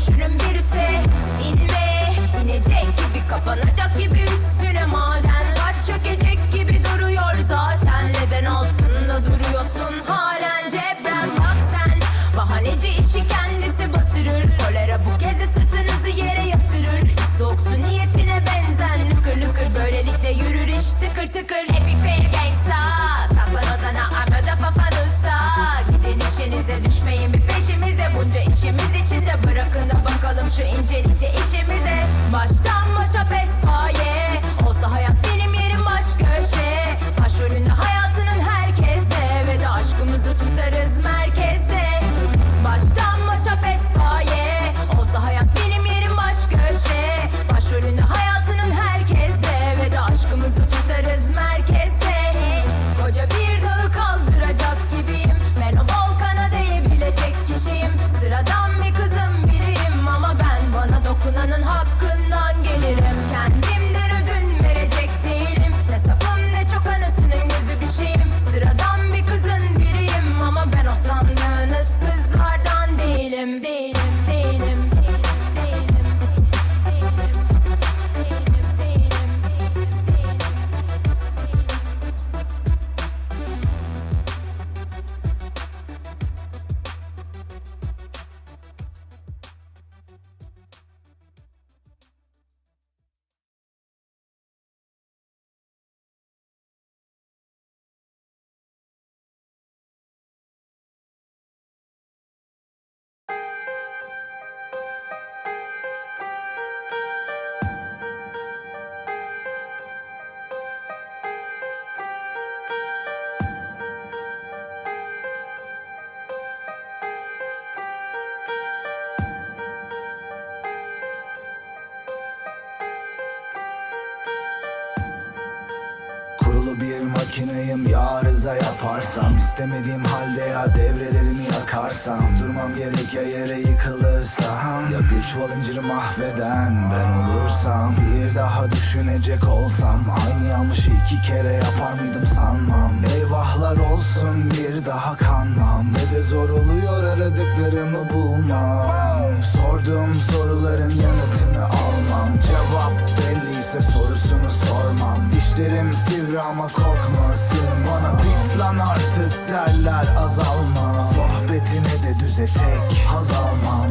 dönüşürüm virüse İnme inecek gibi kapanacak gibi üstüne maden. Kaç çökecek gibi duruyor zaten. Neden altında duruyorsun? Halen cebren bak sen. Bahaneci işi kendisi batırır. Kolera bu kez sırtınızı yere yatırır. Soğuksu niyetine benzen Lıkır lıkır böylelikle yürür. İş tıkır tıkır şu incelikte işimize Baştan bir makineyim ya arıza yaparsam istemediğim halde ya devrelerimi yakarsam Durmam gerek ya yere yıkılırsam Ya bir çuval inciri mahveden ben olursam Bir daha düşünecek olsam Aynı yanlışı iki kere yapar mıydım sanmam? Eyvahlar olsun bir daha kanmam Ne de zor oluyor aradıklarımı bulmam. Sorduğum soruların yanıtını Dişlerim sivri ama korkma bana Bit lan artık derler azalma. Sohbetine de düze tek haz almam.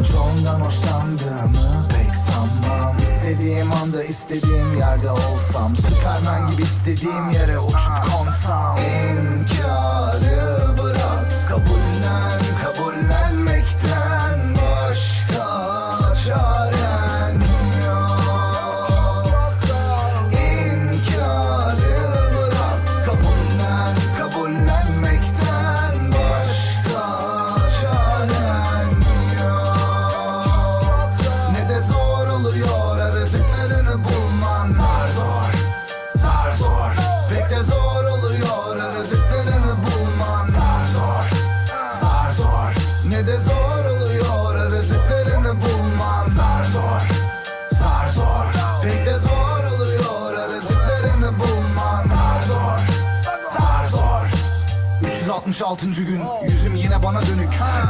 Hoşlandığımı pek sanmam. İstediğim anda istediğim yerde olsam. Süpermen gibi istediğim yere uçup konsam. İnkarı 366. gün Yüzüm yine bana dönük.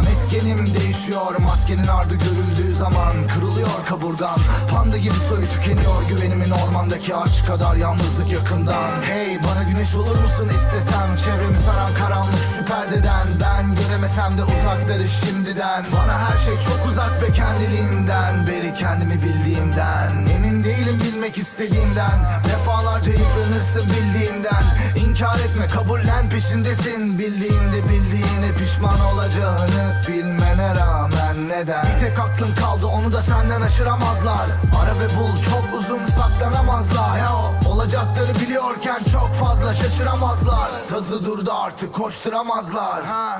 Meskenim değişiyor Maskenin ardı görüldüğü zaman Kırılıyor kaburgan Panda gibi soyu tükeniyor Güvenimin ormandaki ağaç kadar Yalnızlık yakından. Hey bana güneş olur musun istesem? Çevremi saran karanlık şu perdeden. Ben göremesem de uzakları şimdiden. Bana her şey çok uzak ve kendiliğinden. Beri kendimi bildiğimden. Emin değilim bilmek istediğimden Defalarca yıpranırsın bildiğinden. İnkar etme kabullen peşindesin. Bildiğinde bildiğine pişman olacağını Bilmene rağmen neden? Bir tek aklın kaldı onu da senden aşıramazlar. Ara ve bul çok uzun saklanamazlar. Ya, Olacakları biliyorken çok fazla şaşıramazlar. Tazı durdu artık koşturamazlar. Ha.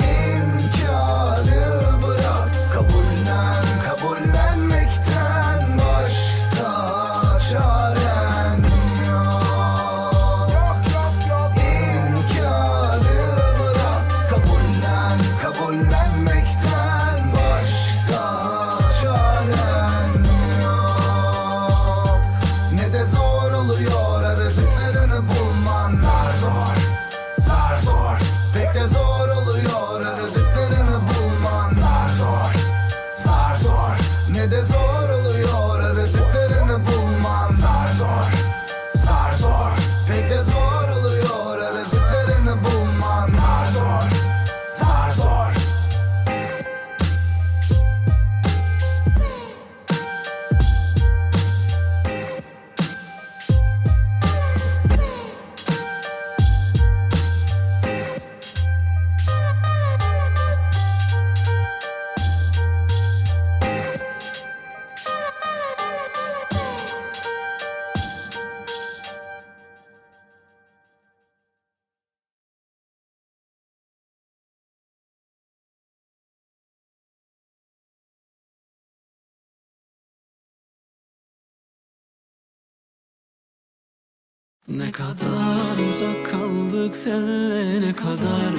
Ne kadar uzak kaldık senle ne kadar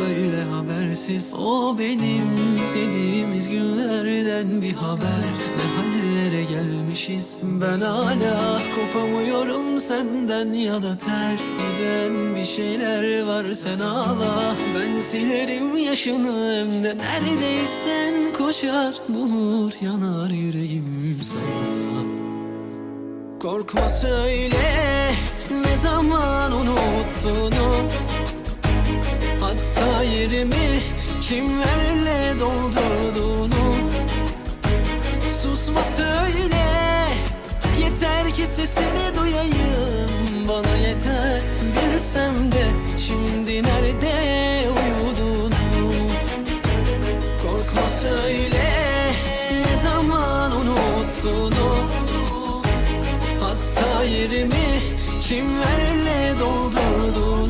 Böyle habersiz. O benim dediğimiz günlerden bir haber. Ne hallere gelmişiz? Ben hala kopamıyorum senden Ya da ters giden bir şeyler var. Sen ağla Ben silerim yaşını hem de neredeysen koşar Bulur yanar yüreğim sana. Korkma söyle ne zaman unuttuğunu Hatta yerimi kimlerle doldurduğunu Susma söyle yeter ki sesini duyayım. Bana yeter bilsem de şimdi nerede uyuduğunu Korkma söyle ne zaman unuttuğunu Hatta yerimi kimlerle doldurduğunu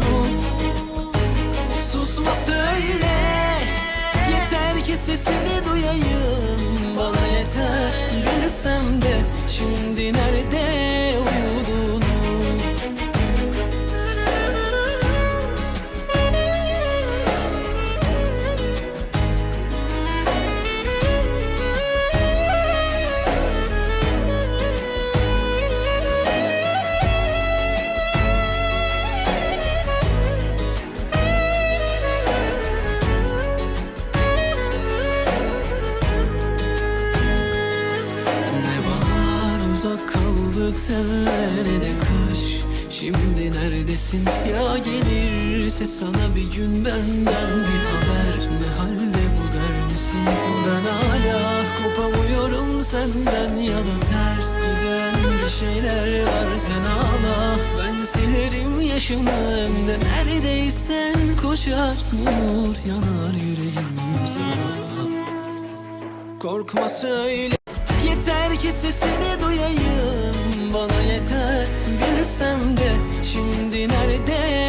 kaldık senle ne de kış Şimdi neredesin? Ya gelirse sana bir gün benden bir haber. Ne halde bu der misin? Ben hala kopamıyorum senden. Ya da ters giden bir şeyler var. Sen ağla Ben silerim yaşını. Hem de neredeysen koşar Bulur yanar yüreğim sana. Korkma söyle. Yeter ki sesini duyayım Bana yeter. Bilsem de Şimdi nerede